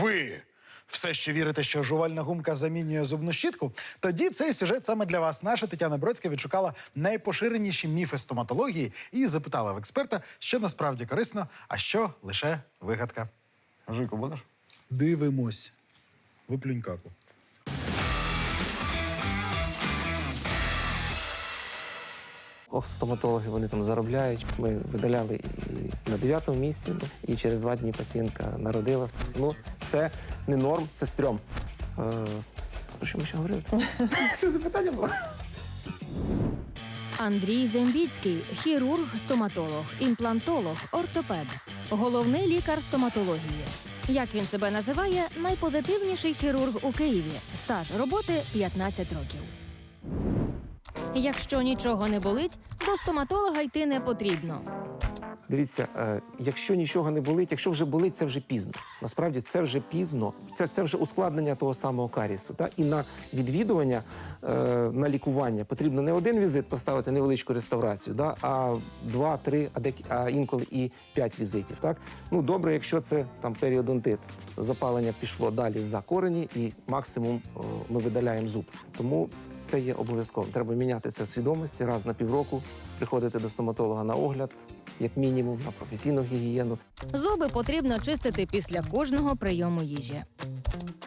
ви все ще вірите, що жувальна гумка замінює зубну щітку? Тоді цей сюжет саме для вас. Наша Тетяна Бродська відшукала найпоширеніші міфи стоматології і запитала в експерта, що насправді корисно, а що лише вигадка. Жуйку будеш? Дивимось. Виплюнь каку. Ох, стоматологи вони там заробляють. Ми видаляли і на дев'ятому місці, ну, і через два дні пацієнтка народила. Ну, це не норм, це стрьом. Е, про що ми ще говорили? Це запитання було. Андрій Зембіцький хірург, стоматолог, імплантолог, ортопед, головний лікар стоматології. Як він себе називає, найпозитивніший хірург у Києві. Стаж роботи 15 років. Якщо нічого не болить, до стоматолога йти не потрібно. Дивіться, е, якщо нічого не болить, якщо вже болить, це вже пізно. Насправді це вже пізно. Це все вже ускладнення того самого карісу. Та? І на відвідування, е, на лікування потрібно не один візит поставити невеличку реставрацію, да? а два, три, а, декі, а інколи і п'ять візитів. Так? Ну, добре, якщо це там періодонтит, запалення пішло далі за корені, і максимум е, ми видаляємо зуб. Тому це є обов'язково. Треба міняти це в свідомості раз на півроку, приходити до стоматолога на огляд, як мінімум, на професійну гігієну. Зуби потрібно чистити після кожного прийому їжі.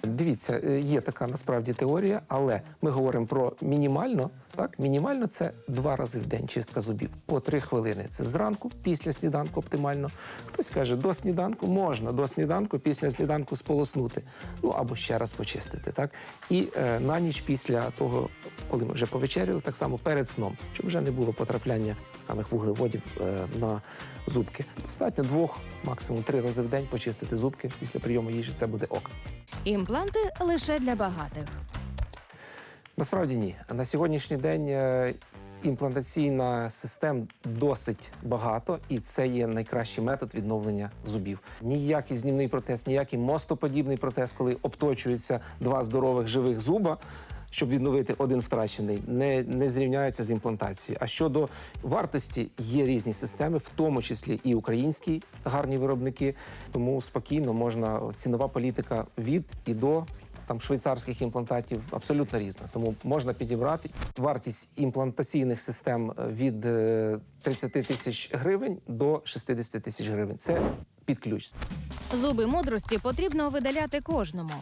Дивіться, е, є така насправді теорія, але ми говоримо про мінімально. Так, мінімально це два рази в день чистка зубів по три хвилини. Це зранку, після сніданку оптимально. Хтось каже, до сніданку можна, до сніданку, після сніданку сполоснути. Ну або ще раз почистити. Так і е, на ніч після того, коли ми вже повечеряли, так само перед сном, щоб вже не було потрапляння самих вуглеводів е, на зубки. Достатньо двох, максимум три рази в день почистити зубки після прийому їжі. Це буде ок. Імпланти лише для багатих. Насправді ні. На сьогоднішній день е, імплантаційна систем досить багато, і це є найкращий метод відновлення зубів. Ніякий знімний протез, ніякий мостоподібний протез, коли обточуються два здорових живих зуба. Щоб відновити один втрачений, не, не зрівняються з імплантацією. А щодо вартості, є різні системи, в тому числі і українські гарні виробники. Тому спокійно можна цінова політика від і до там швейцарських імплантатів абсолютно різна. Тому можна підібрати вартість імплантаційних систем е, від е, 30 тисяч гривень до 60 тисяч гривень. Це під ключ. Зуби мудрості потрібно видаляти кожному.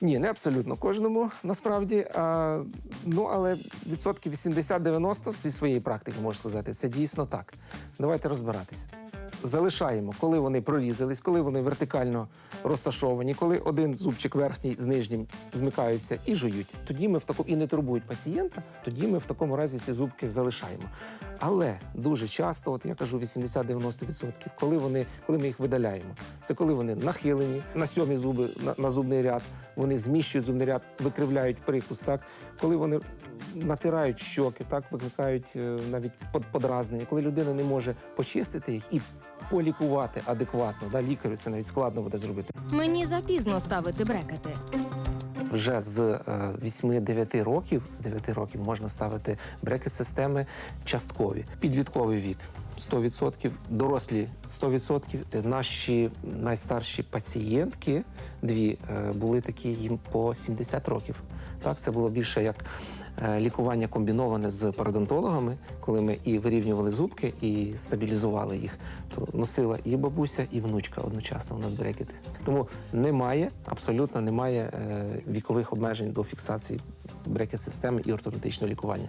Ні, не абсолютно кожному насправді. А, ну але відсотків 80-90 зі своєї практики можу сказати, це дійсно так. Давайте розбиратися. Залишаємо, коли вони прорізались, коли вони вертикально розташовані, коли один зубчик верхній з нижнім змикаються і жують. Тоді ми в такому і не турбують пацієнта, тоді ми в такому разі ці зубки залишаємо. Але дуже часто, от я кажу 80-90%, коли вони, коли ми їх видаляємо, це коли вони нахилені на сьомі зуби на, на зубний ряд, вони зміщують зубний ряд, викривляють прикус, так коли вони натирають щоки, так викликають е, навіть под- подразнення, коли людина не може почистити їх і полікувати адекватно. Да, лікарю це навіть складно буде зробити. Мені запізно ставити брекети. Вже з е, 8-9 років, з 9 років можна ставити брекет-системи часткові. Підлітковий вік 100%, дорослі 100%. Наші найстарші пацієнтки, дві, е, були такі їм по 70 років. Так, це було більше як е, лікування комбіноване з пародонтологами, коли ми і вирівнювали зубки, і стабілізували їх. То носила і бабуся, і внучка одночасно у нас брекети. Тому немає, абсолютно немає е, вікових обмежень до фіксації брекет-системи і ортодонтичного лікування.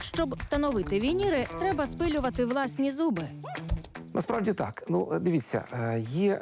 Щоб встановити вініри, треба спилювати власні зуби. Насправді так. Ну е, дивіться, е, є е,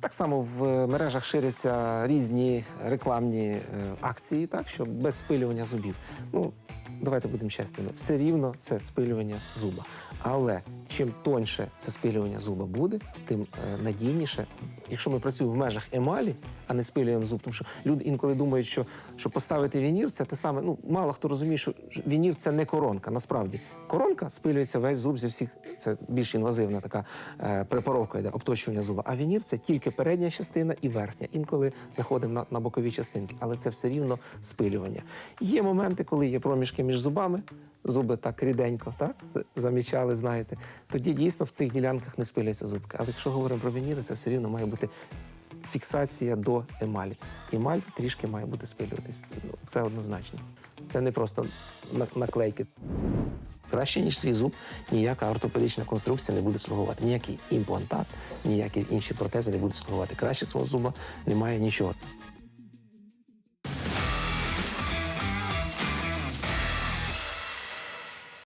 так само в мережах ширяться різні рекламні акції, так що без спилювання зубів. Ну давайте будемо чесними, все рівно це спилювання зуба. Але чим тоньше це спилювання зуба буде, тим е, надійніше. Якщо ми працюємо в межах емалі, а не спилюємо зуб, тому що люди інколи думають, що, що поставити вінір це те саме. Ну мало хто розуміє, що вінір це не коронка. Насправді коронка спилюється весь зуб зі всіх. Це більш інвазивна така е, препаровка йде обточування зуба. А вінір це тільки передня частина і верхня. Інколи заходимо на, на бокові частинки, але це все рівно спилювання. Є моменти, коли є проміжки між зубами. Зуби так ріденько, так замічали, знаєте. Тоді дійсно в цих ділянках не спиляться зубки. Але якщо говоримо про вініри, це все рівно має бути фіксація до емалі. Емаль трішки має бути спилюватись. Це, ну, однозначно. Це не просто наклейки. Краще, ніж свій зуб, ніяка ортопедична конструкція не буде слугувати. Ніякий імплантат, ніякі інші протези не будуть слугувати. Краще свого зуба немає нічого.